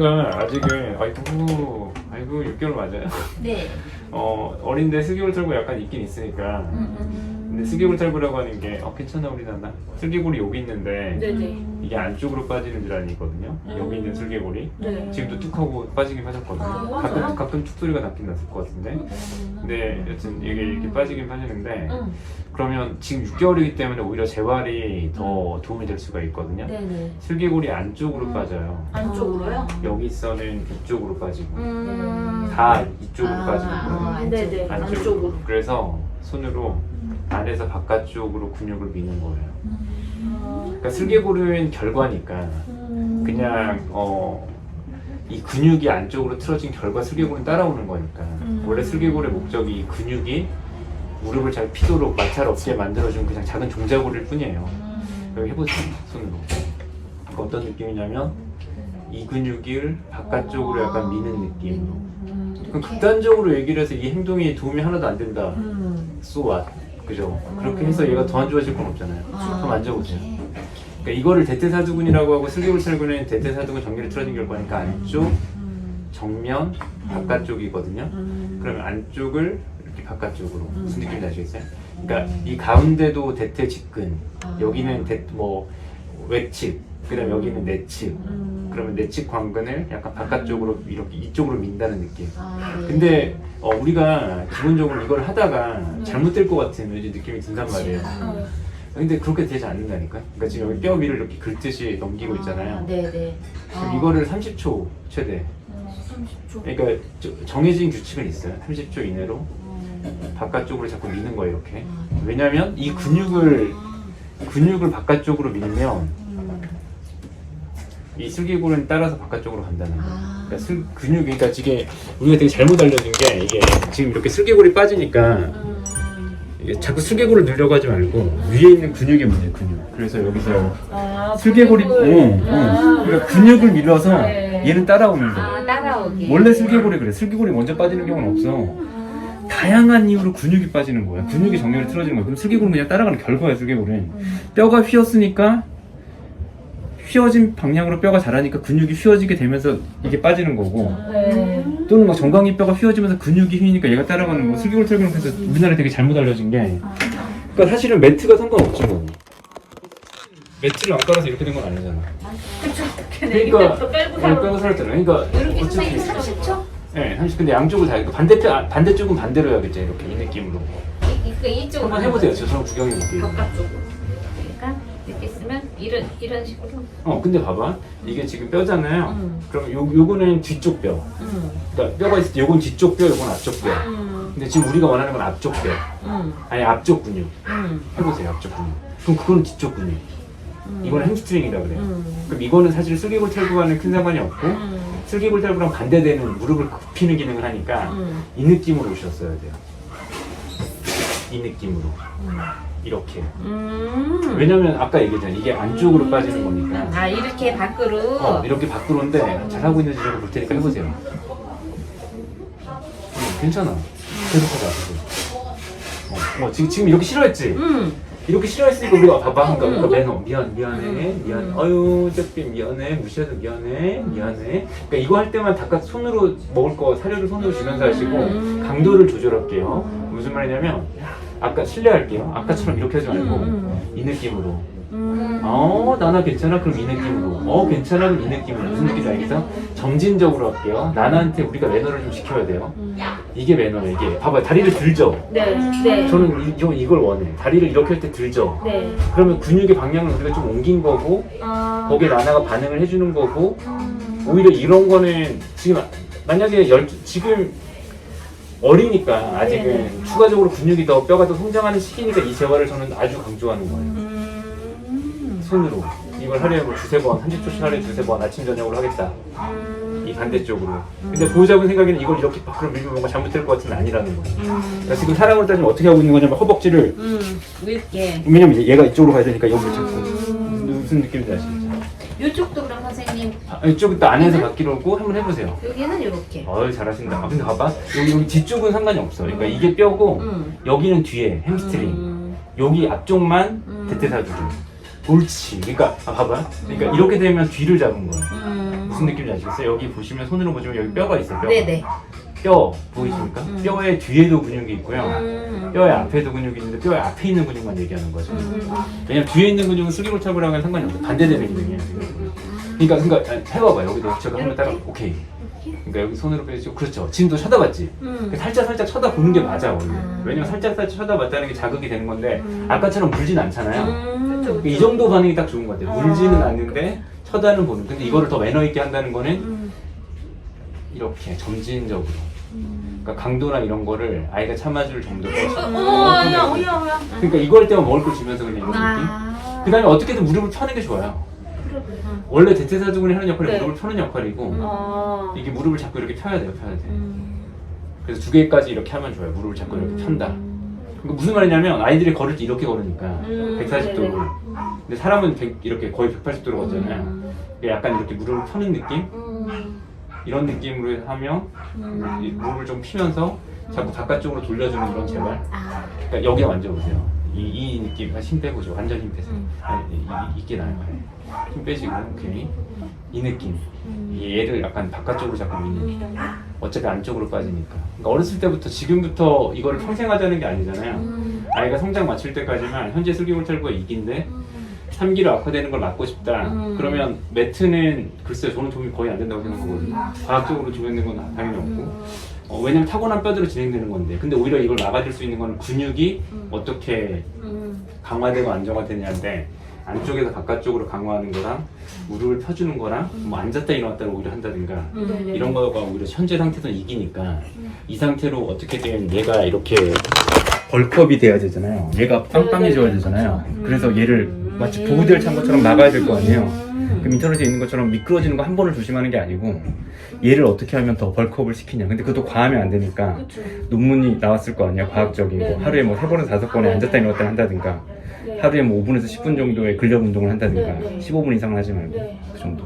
제가 아직은 아이고 아이고 6개월 맞아요. 네. 어 어린데 슬기골 털고 약간 있긴 있으니까. 근데 슬기골 털고라고 하는 게 어, 괜찮아 우리 나나 슬기골이 여기 있는데 네네. 이게 안쪽으로 빠지는 질환이거든요. 여기 있는 슬기골이 네. 지금도 툭 하고 빠지긴 빠졌거든요. 아, 가끔 맞아요? 가끔 툭 소리가 났긴 났을 것 같은데. 근데 여튼 이게 이렇게 빠지긴 빠지는데 응. 그러면 지금 6개월이기 때문에 오히려 재활이 더 도움이 될 수가 있거든요. 네네. 슬기골이 안쪽으로 음. 빠져요. 안쪽으로요? 여기 있어는 이쪽으로 빠지고 음. 다 이쪽으로 아, 빠지고 아, 네네. 안쪽으로. 안쪽으로. 그래서 손으로 안에서 바깥쪽으로 근육을 미는 거예요. 그러니까 슬개골은 결과니까 음. 그냥 어. 이 근육이 안쪽으로 틀어진 결과 슬개골은 따라오는 거니까 음. 원래 슬개골의 목적이 이 근육이 무릎을 잘 피도록 마찰 없게 만들어준 그냥 작은 종자골일 뿐이에요. 여기 해보세요 손으로. 그러니까 어떤 느낌이냐면 이 근육을 바깥쪽으로 약간 미는 느낌으로. 그럼 극단적으로 얘기를 해서 이 행동이 도움이 하나도 안 된다. 음. So what? 그죠? 그렇게 해서 얘가 더 안 좋아질 건 없잖아요. 아, 한번 만져보세요. 그러니까 이거를 대퇴사두근이라고 하고 슬개골탈구는 대퇴사두근 정렬이 틀어진 결과니까 안쪽, 정면, 바깥쪽이거든요. 그러면 안쪽을 이렇게 바깥쪽으로 무슨 느낌인지 아시겠어요? 그러니까 이 가운데도 대퇴 직근, 여기는 대, 뭐 외측, 그다음 여기는 내측. 그러면 내측 광근을 약간 바깥쪽으로 이렇게 이쪽으로 민다는 느낌. 아, 네. 근데 어, 우리가 기본적으로 이걸 하다가 잘못 될 것 같은 왠지 느낌이 든단 말이에요. 음. 근데 그렇게 되지 않는다니까. 그러니까 지금 여기 뼈 위를 이렇게 긁듯이 넘기고 아, 있잖아요. 네네. 그럼 이거를 30초 최대. 30초. 그러니까 저- 정해진 규칙은 있어요. 30초 이내로 바깥쪽으로 자꾸 미는 거예요. 이렇게. 왜냐하면 이 근육을 근육을 바깥쪽으로 밀면 이 슬기골은 따라서 바깥쪽으로 간다는 거예요. 아. 그러니까 슬, 근육이 그러니까 이게 우리가 되게 잘못 알려진 게 이게 지금 이렇게 슬개골이 빠지니까 음. 이게 자꾸 슬개골을 늘려고 하지 말고 위에 있는 근육이 문제예요 근육 그래서 여기서 아, 슬개골이 어. 어. 아. 그러니까 근육을 밀어서 네. 얘는 따라오는 거예요 아, 따라오게. 원래 슬개골이 그래 슬개골이 먼저 빠지는 경우는 없어 다양한 이유로 근육이 빠지는 거야 근육이 정렬이 틀어지는 거야 그럼 슬개골은 그냥 따라가는 결과야 슬개골은 뼈가 휘었으니까 휘어진 방향으로 뼈가 자라니까 근육이 휘어지게 되면서 이게 빠지는 거고. 네. 또는 막 정강이 뼈가 휘어지면서 근육이 휘니까 얘가 따라가는 거. 슬기골 털기는 그래서 우리나라에 되게 잘못 알려진 게. 그러니까 사실은 매트가 상관없지 뭐 매트를 안 깔아서 이렇게 된 건 아니잖아. 그러니까 이것도 빼고 살았잖아. 그러니까 이렇게 있어 30초? 네 30, 근데 양쪽을 다 이렇게 반대쪽 아, 반대쪽은 반대로 해야겠죠 이렇게 이 느낌으로. 이, 그 이쪽 한번 해보세요 저 저랑 구경해 볼게요. 바깥쪽으로. 쓰면 이런 이런 식으로. 어 근데 봐봐 이게 지금 뼈잖아요 음. 그럼 요, 요거는 뒤쪽 뼈 음. 그러니까 뼈가 있을 때 요건 뒤쪽 뼈 요건 앞쪽 뼈 음. 근데 지금 우리가 원하는 건 앞쪽 뼈 음. 아니 앞쪽 근육 음. 해보세요 앞쪽 근육 그럼 그거는 뒤쪽 근육 이거는 햄스트링이라 그래요 음. 그럼 이거는 사실 슬기골 탈구와는 큰 상관이 없고 음. 슬기골 탈구랑 반대되는 무릎을 굽히는 기능을 하니까 음. 이 느낌으로 오셨어야 돼요 이 느낌으로. 이렇게. 음. 왜냐면 아까 얘기했잖아요. 이게 안쪽으로 빠지는 거니까. 아 이렇게 밖으로. 어, 이렇게 밖으로인데 잘하고 있는지 좀 볼 테니까 해보세요. 음, 괜찮아. 계속하자 계속. 어, 어, 지금, 지금 이렇게 싫어했지? 음. 이렇게 싫어했으니까 우리가 봐봐 그러니까, 매너 미안 미안해 미안 아유 짝비 미안해 무시해서 미안해 미안해. 그러니까 이거 할 때만 닭가 손으로 먹을 거 사료를 손으로 주면서 하시고 음. 강도를 조절할게요. 무슨 말이냐면 아까 실례할게요. 아까처럼 이렇게 하지 말고 음. 이 느낌으로. 음. 어 나나 괜찮아? 그럼 이 느낌으로. 어 괜찮아? 그럼 이 느낌으로. 무슨 느낌인지 알겠어? 점진적으로 할게요. 나나한테 우리가 매너를 좀 지켜야 돼요 이게 매너예요 이게 봐봐 다리를 들죠 네. 네. 저는 이, 저 이걸 원해 다리를 이렇게 할 때 들죠 네. 그러면 근육의 방향을 우리가 좀 옮긴 거고 아. 거기에 나나가 반응을 해주는 거고 오히려 이런 거는 지금 만약에 열 지금 어리니까 아직은 네네. 추가적으로 근육이 더 뼈가 더 성장하는 시기니까 이 재활을 저는 아주 강조하는 거예요 음. 손으로 이걸 하려면 두세 번 30초씩 하려 두세 번 아침 저녁으로 하겠다 음. 이 반대쪽으로 근데 보호자분 생각에는 이걸 이렇게 밖으로 밀면 뭔가 잘못될 것 같으면 아니라는 거예요 음. 그러니까 지금 사람으로 따지면 어떻게 하고 있는 거냐면 허벅지를 음. 이렇게. 왜냐면 이제 얘가 이쪽으로 가야 되니까 여기를 잡고 음. 무슨 느낌인지 아시겠죠? 이쪽도 그럼 선생님 아, 이쪽은 또 안에서 받기로 오고 한번 해보세요. 여기는 이렇게. 어이 잘하신다. 아, 근데 봐봐 여기, 여기 뒤쪽은 상관이 없어. 그러니까 이게 뼈고 음. 여기는 뒤에 햄스트링. 음. 여기 앞쪽만 음. 대퇴사두근. 옳지. 그러니까 아, 봐봐. 그러니까 이렇게 되면 뒤를 잡은 거야. 음. 무슨 느낌인지 아시겠어요? 여기 보시면 손으로 보시면 여기 뼈가 있어요. 뼈가. 네네. 뼈 보이십니까? 음. 뼈의 뒤에도 근육이 있고요. 음. 뼈의 앞에도 근육이 있는데 뼈의 앞에 있는 근육만 얘기하는 거죠. 음. 왜냐면 뒤에 있는 근육은 슬기골차구랑은 상관이 없어요. 반대되는 근육이에요. 그러니까 그러니까 아니, 해봐봐 여기도 제가 한번 따라 오케이. 그러니까 여기 손으로 빼주고 그렇죠. 지금도 쳐다봤지. 음. 살짝 살짝 쳐다보는 게 맞아 원래. 음. 왜냐면 살짝 살짝 쳐다봤다는 게 자극이 되는 건데 음. 아까처럼 물진 않잖아요. 음. 그러니까 이 정도 반응이 딱 좋은 것 같아요. 어. 물지는 않는데 쳐다는 보는. 근데 이거를 더 매너 있게 한다는 거는 음. 이렇게 점진적으로. 음. 그러니까 강도나 이런 거를 아이가 참아줄 정도로. 어, 아니야, 어야, 어야. 그러니까 이걸 때만 먹을 걸 주면서 그냥 이런 느낌. 아. 그 다음에 어떻게든 무릎을 펴는 게 좋아요. 원래 대퇴사두근이 하는 역할이 네. 무릎을 펴는 역할이고 음. 어. 이게 무릎을 자꾸 이렇게 펴야 돼요, 펴야 돼. 음. 그래서 두 개까지 이렇게 하면 좋아요. 무릎을 자꾸 이렇게 편다. 그러니까 무슨 말이냐면 아이들이 걸을 때 이렇게 걸으니까 음, 140도로. 네네. 근데 사람은 100, 이렇게 거의 180도로 걷잖아요. 음. 약간 이렇게 무릎을 펴는 느낌? 음. 이런 느낌으로 하면 음. 이 무릎을 좀 피면서 자꾸 바깥쪽으로 돌려주는 그런 제발. 아. 그러니까 여기에 만져보세요. 이, 이 느낌, 아, 힘 빼보죠. 완전 힘 빼세요. 음. 아, 이, 이, 이게 나요. 힘 빼시고, 오케이. 이 느낌. 음. 이 얘를 약간 바깥쪽으로 미는 느낌. 음. 어차피 안쪽으로 빠지니까. 그러니까 어렸을 때부터 지금부터 이거를 평생 하자는 게 아니잖아요. 음. 아이가 성장 마칠 때까지만 현재 슬기골찰구가 이기인데 음. 3기로 악화되는 걸 막고 싶다. 음. 그러면 매트는 글쎄요 저는 도움이 거의 안 된다고 생각하거든요. 과학적으로 조명된 건 당연히 없고. 음. 어, 왜냐면 타고난 뼈대로 진행되는 건데. 근데 오히려 이걸 막아줄 수 있는 건 근육이 음. 어떻게 음. 강화되고 안정화되냐인데 안쪽에서 바깥쪽으로 강화하는 거랑 무릎을 펴주는 거랑 뭐 앉았다 일어났다를 오히려 한다든가 음. 이런 거가 오히려 현재 상태에서는 이기니까 이 상태로 어떻게든 얘가 이렇게 벌크업이 돼야 되잖아요. 얘가 빵빵해져야 되잖아요. 그래서 얘를 마치 보호대를 찬 것처럼 막아야 될 거 아니에요. 그럼 인터넷에 있는 것처럼 미끄러지는 거 한 번을 조심하는 게 아니고 얘를 어떻게 하면 더 벌크업을 시키냐. 근데 그것도 과하면 안 되니까 그쵸. 논문이 나왔을 거 아니야. 과학적인 거. 네. 하루에 뭐 세 번에서 다섯 번에 앉았다 일어났다 한다든가 네. 하루에 뭐 5분에서 10분 정도의 근력 운동을 한다든가 네, 네. 15분 이상은 하지 말고 네. 그 정도.